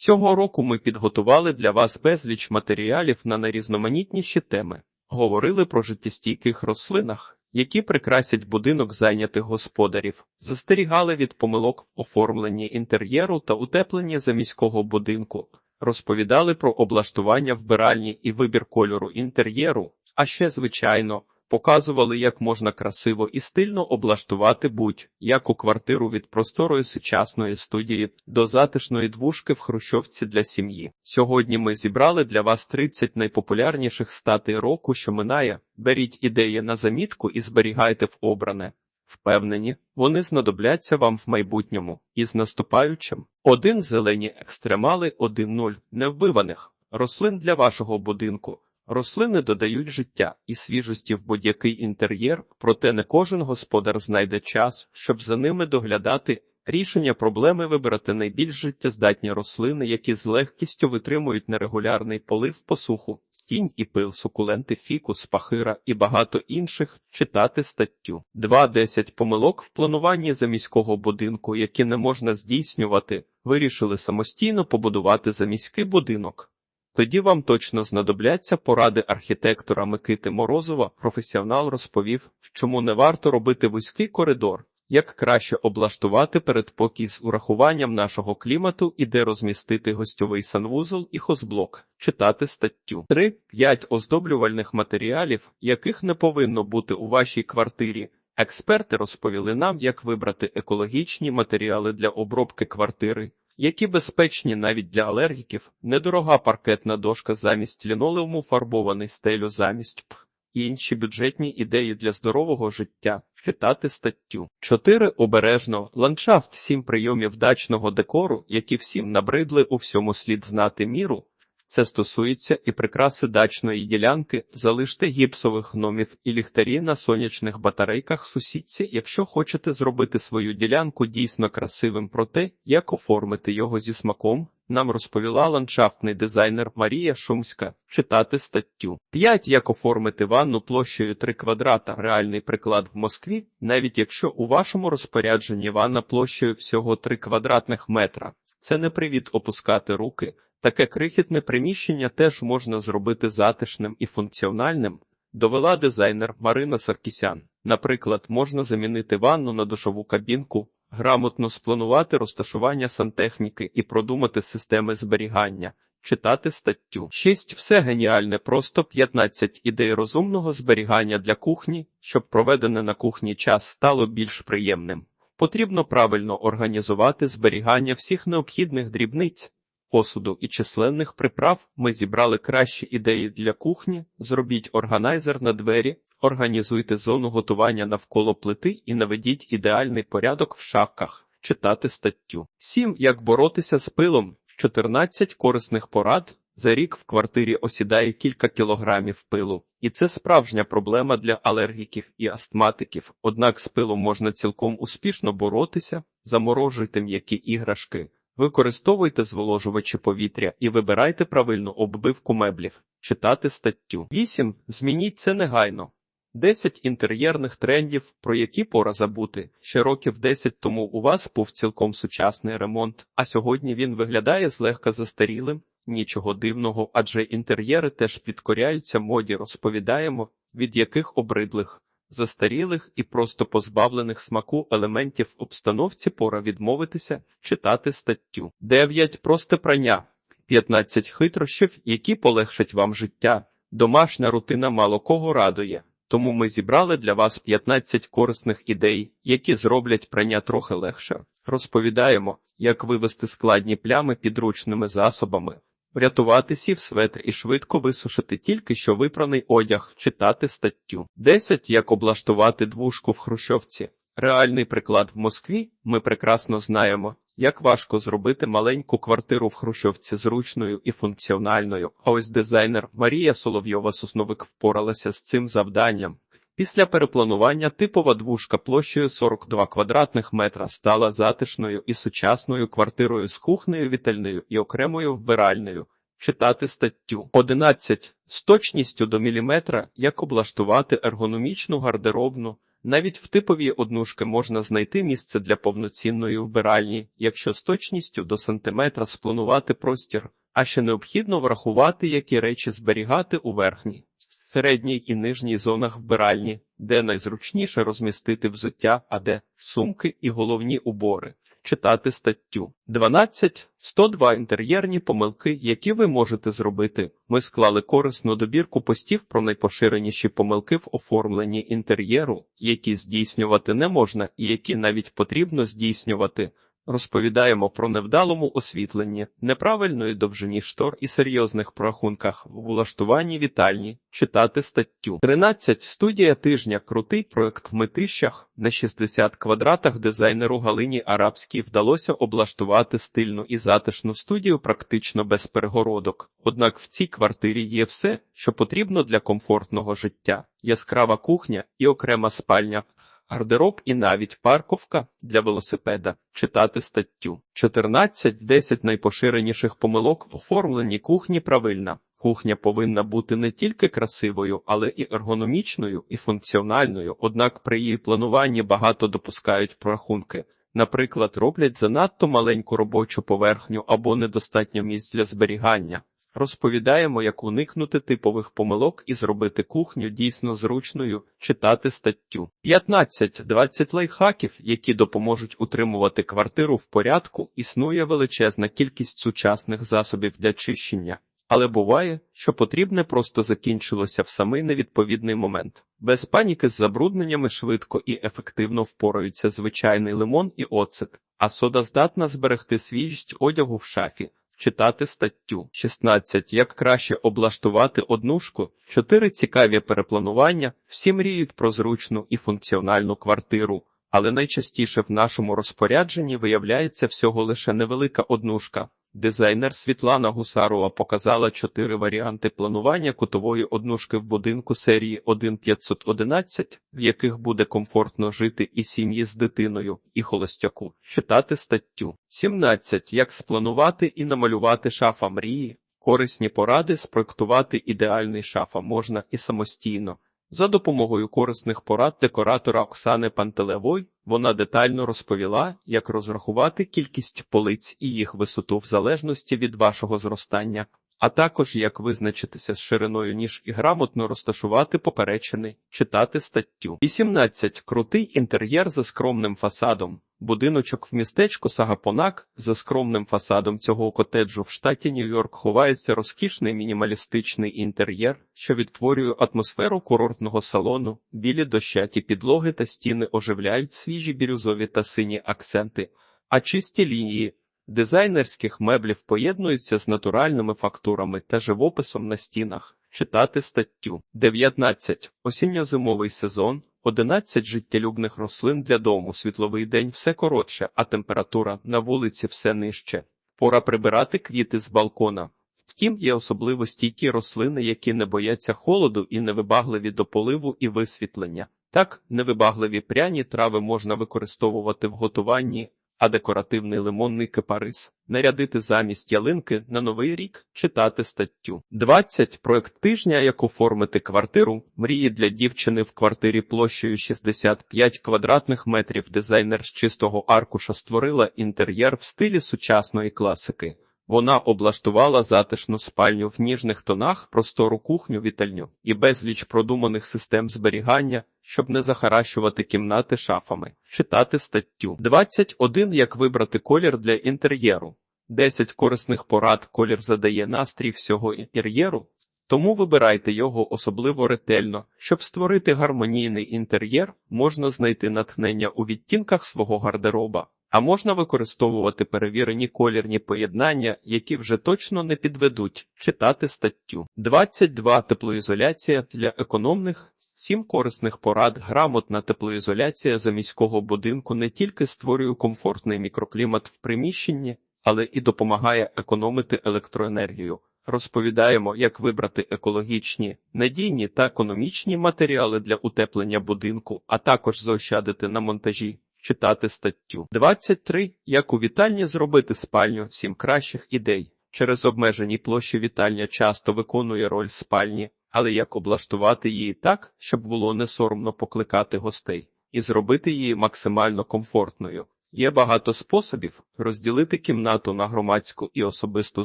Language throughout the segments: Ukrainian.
Цього року ми підготували для вас безліч матеріалів на найрізноманітніші теми. Говорили про життєстійких рослинах, які прикрасять будинок зайнятих господарів, застерігали від помилок в оформленні інтер'єру та утепленні заміського будинку, розповідали про облаштування вбиральні і вибір кольору інтер'єру, а ще, звичайно, показували, як можна красиво і стильно облаштувати будь-яку квартиру від просторої сучасної студії до затишної двушки в хрущовці для сім'ї. Сьогодні ми зібрали для вас 30 найпопулярніших статей року, що минає. Беріть ідеї на замітку і зберігайте в обране. Впевнені, вони знадобляться вам в майбутньому із наступаючим. Один зелені екстремали, один нуль невбиваних рослин для вашого будинку. Рослини додають життя і свіжості в будь-який інтер'єр, проте не кожен господар знайде час, щоб за ними доглядати. Рішення проблеми вибрати найбільш життєздатні рослини, які з легкістю витримують нерегулярний полив посуху, тінь і пил, сукуленти, фікус, пахира і багато інших. Читати статтю 2.10 помилок в плануванні заміського будинку, які не можна здійснювати, вирішили самостійно побудувати заміський будинок. Тоді вам точно знадобляться поради архітектора Микити Морозова. Професіонал розповів, чому не варто робити вузький коридор, як краще облаштувати передпокій з урахуванням нашого клімату і де розмістити гостьовий санвузол і хозблок, читати статтю 3-5 оздоблювальних матеріалів, яких не повинно бути у вашій квартирі. Експерти розповіли нам, як вибрати екологічні матеріали для обробки квартири які безпечні навіть для алергіків, недорога паркетна дошка замість лінолеуму, фарбований стелю замість п. І інші бюджетні ідеї для здорового життя. Читати статтю 4. обережно ландшафт сім прийомів дачного декору, які всім набридли у всьому слід знати міру. Це стосується і прикраси дачної ділянки, залиште гіпсових гномів і ліхтарі на сонячних батарейках сусідці, якщо хочете зробити свою ділянку дійсно красивим про те, як оформити його зі смаком, нам розповіла ландшафтний дизайнер Марія Шумська. Читати статтю 5. Як оформити ванну площею 3 квадрата. Реальний приклад в Москві, навіть якщо у вашому розпорядженні ванна площею всього 3 квадратних метра. Це не привід опускати руки. Таке крихітне приміщення теж можна зробити затишним і функціональним, довела дизайнер Марина Саркісян. Наприклад, можна замінити ванну на душову кабінку, грамотно спланувати розташування сантехніки і продумати системи зберігання, читати статтю. 6. Все геніальне, просто 15 ідей розумного зберігання для кухні, щоб проведене на кухні час стало більш приємним. Потрібно правильно організувати зберігання всіх необхідних дрібниць посуду і численних приправ ми зібрали кращі ідеї для кухні, зробіть органайзер на двері, організуйте зону готування навколо плити і наведіть ідеальний порядок в шафках, читати статтю. 7. Як боротися з пилом, 14 корисних порад. За рік в квартирі осідає кілька кілограмів пилу, і це справжня проблема для алергіків і астматиків. Однак з пилом можна цілком успішно боротися, заморожуйте м'які іграшки, Використовуйте зволожувачі повітря і вибирайте правильну оббивку меблів. Читати статтю. 8. Змініть це негайно. 10 інтер'єрних трендів, про які пора забути. Ще років 10 тому у вас був цілком сучасний ремонт, а сьогодні він виглядає злегка застарілим. Нічого дивного, адже інтер'єри теж підкоряються моді, розповідаємо, від яких обридлих застарілих і просто позбавлених смаку елементів обстановці пора відмовитися, читати статтю. 9. Просте прання, 15 хитрощів, які полегшать вам життя. Домашня рутина мало кого радує. Тому ми зібрали для вас 15 корисних ідей, які зроблять прання трохи легше. Розповідаємо, як вивести складні плями підручними засобами, Врятувати сів светр і швидко висушити тільки що випраний одяг, читати статтю. 10. Як облаштувати двушку в Хрущовці. Реальний приклад в Москві ми прекрасно знаємо, як важко зробити маленьку квартиру в Хрущовці зручною і функціональною. А ось дизайнер Марія Соловйова Сосновик впоралася з цим завданням. Після перепланування типова двушка площею 42 квадратних метра стала затишною і сучасною квартирою з кухнею, вітальною і окремою вбиральнею. Читати статтю 11. з точністю до міліметра, як облаштувати ергономічну гардеробну. Навіть в типовій однушки можна знайти місце для повноцінної вбиральні, якщо з точністю до сантиметра спланувати простір, а ще необхідно врахувати, які речі зберігати у верхній, середній і нижній зонах вбиральні, де найзручніше розмістити взуття, а де сумки і головні убори. Читати статтю 12. 102 інтер'єрні помилки, які ви можете зробити. Ми склали корисну добірку постів про найпоширеніші помилки в оформленні інтер'єру, які здійснювати не можна і які навіть потрібно здійснювати. Розповідаємо про невдалому освітленні, неправильної довжині штор і серйозних прорахунках в влаштуванні вітальні. Читати статтю 13. Студія тижня. Крутий проект в Митищах. На 60 квадратах дизайнеру Галині Арабській вдалося облаштувати стильну і затишну студію практично без перегородок. Однак в цій квартирі є все, що потрібно для комфортного життя: яскрава кухня і окрема спальня. Гардероб і навіть парковка для велосипеда. Читати статтю 14. 10 найпоширеніших помилок в оформленні кухні правильна. Кухня повинна бути не тільки красивою, але і ергономічною і функціональною. Однак при її плануванні багато допускають прорахунки. Наприклад, роблять занадто маленьку робочу поверхню або недостатньо місць для зберігання. Розповідаємо, як уникнути типових помилок і зробити кухню дійсно зручною, читати статтю. 15-20 лайфхаків, які допоможуть утримувати квартиру в порядку, існує величезна кількість сучасних засобів для чищення. Але буває, що потрібне просто закінчилося в самий невідповідний момент. Без паніки з забрудненнями швидко і ефективно впораються звичайний лимон і оцет, а сода здатна зберегти свіжість одягу в шафі. Читати статтю 16. Як краще облаштувати однушку, 4 цікаві перепланування. Всі мріють про зручну і функціональну квартиру, але найчастіше в нашому розпорядженні виявляється всього лише невелика однушка. Дизайнер Світлана Гусарова показала чотири варіанти планування кутової однушки в будинку серії 1511, в яких буде комфортно жити і сім'ї з дитиною, і холостяку. Читати статтю 17. Як спланувати і намалювати шафа мрії. Корисні поради спроектувати ідеальний шафа можна і самостійно. За допомогою корисних порад декоратора Оксани Пантелевой вона детально розповіла, як розрахувати кількість полиць і їх висоту в залежності від вашого зростання, а також як визначитися з шириною ніж і грамотно розташувати поперечини, читати статтю. 18. Крутий інтер'єр за скромним фасадом. Будиночок в містечку Сагапонак за скромним фасадом цього котеджу в штаті Нью-Йорк ховається розкішний мінімалістичний інтер'єр, що відтворює атмосферу курортного салону, білі дощаті підлоги та стіни оживляють свіжі бірюзові та сині акценти, а чисті лінії дизайнерських меблів поєднуються з натуральними фактурами та живописом на стінах. Читати статтю 19. Осінньо-зимовий сезон 11 життєлюбних рослин для дому. Світловий день все коротше, а температура на вулиці все нижче. Пора прибирати квіти з балкона. Втім, є особливо стійкі рослини, які не бояться холоду і невибагливі до поливу і висвітлення. Так, невибагливі пряні трави можна використовувати в готуванні, а декоративний лимонний кипарис нарядити замість ялинки на новий рік, читати статтю. 20. Проект тижня, як оформити квартиру. Мрії для дівчини в квартирі площею 65 квадратних метрів. Дизайнер з чистого аркуша створила інтер'єр в стилі сучасної класики. Вона облаштувала затишну спальню в ніжних тонах, простору кухню, вітальню і безліч продуманих систем зберігання, щоб не захаращувати кімнати шафами, читати статтю. 21. Як вибрати колір для інтер'єру. 10 корисних порад. Колір задає настрій всього інтер'єру, тому вибирайте його особливо ретельно. Щоб створити гармонійний інтер'єр, можна знайти натхнення у відтінках свого гардероба. А можна використовувати перевірені колірні поєднання, які вже точно не підведуть, читати статтю. 22. Теплоізоляція для економних. Сім корисних порад, грамотна теплоізоляція за міського будинку не тільки створює комфортний мікроклімат в приміщенні, але і допомагає економити електроенергію. Розповідаємо, як вибрати екологічні, надійні та економічні матеріали для утеплення будинку, а також заощадити на монтажі. Читати статтю 23. Як у вітальні зробити спальню сім кращих ідей. Через обмежені площі вітальня часто виконує роль спальні, але як облаштувати її так, щоб було не соромно покликати гостей, і зробити її максимально комфортною. Є багато способів розділити кімнату на громадську і особисту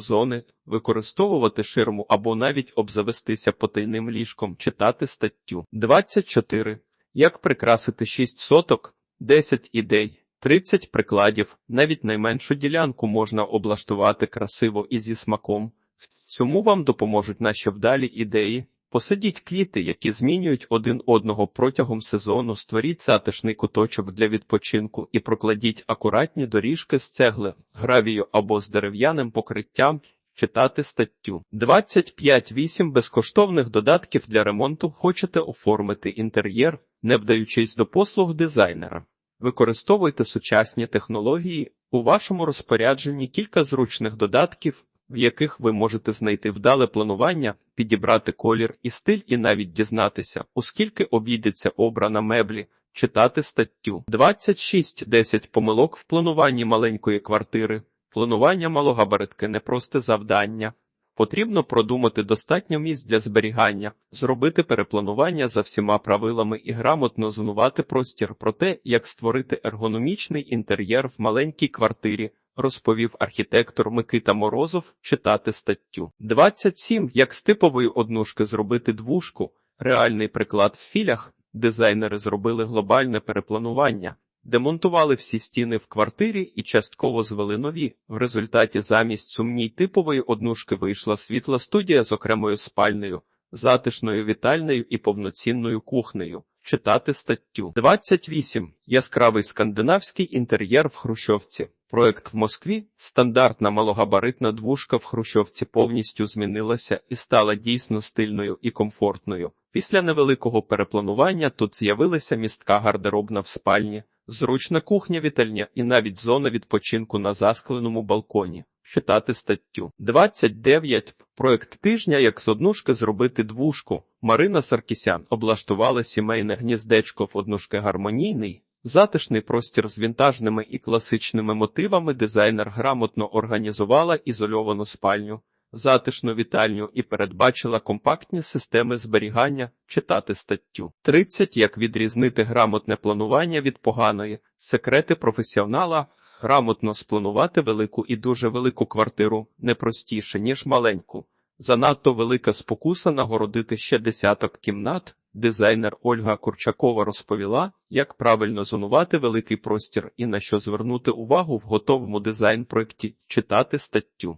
зони, використовувати ширму або навіть обзавестися потайним ліжком, читати статтю 24. Як прикрасити 6 соток, 10 ідей, 30 прикладів, навіть найменшу ділянку можна облаштувати красиво і зі смаком. Цьому вам допоможуть наші вдалі ідеї. Посадіть квіти, які змінюють один одного протягом сезону, створіть затишний куточок для відпочинку і прокладіть акуратні доріжки з цегли, гравію або з дерев'яним покриттям. Читати статтю 25.8 безкоштовних додатків для ремонту хочете оформити інтер'єр, не вдаючись до послуг дизайнера. Використовуйте сучасні технології у вашому розпорядженні кілька зручних додатків, в яких ви можете знайти вдале планування, підібрати колір і стиль і навіть дізнатися, оскільки обійдеться обрана меблі, читати статтю 26.10 помилок в плануванні маленької квартири. Планування малогабаритки не просте завдання. Потрібно продумати достатньо місць для зберігання, зробити перепланування за всіма правилами і грамотно зонувати простір про те, як створити ергономічний інтер'єр в маленькій квартирі, розповів архітектор Микита Морозов читати статтю. 27. Як з типової однушки зробити двушку. Реальний приклад в філях. Дизайнери зробили глобальне перепланування. Демонтували всі стіни в квартирі і частково звели нові. В результаті замість сумній типової однушки вийшла світла студія з окремою спальнею, затишною вітальною і повноцінною кухнею. Читати статтю 28. Яскравий скандинавський інтер'єр в Хрущовці. Проект в Москві, стандартна малогабаритна двушка в Хрущовці повністю змінилася і стала дійсно стильною і комфортною. Після невеликого перепланування тут з'явилася містка гардеробна в спальні, зручна кухня вітальня і навіть зона відпочинку на заскленому балконі. Читати статтю 29. Проект тижня як з однушки зробити двушку. Марина Саркісян облаштувала сімейне гніздечко в однушки гармонійний. Затишний простір з вінтажними і класичними мотивами дизайнер грамотно організувала ізольовану спальню, затишну вітальню і передбачила компактні системи зберігання, читати статтю. 30. Як відрізнити грамотне планування від поганої, секрети професіонала, грамотно спланувати велику і дуже велику квартиру не простіше, ніж маленьку. Занадто велика спокуса нагородити ще десяток кімнат. Дизайнер Ольга Курчакова розповіла, як правильно зонувати великий простір і на що звернути увагу в готовому дизайн-проєкті, читати статтю.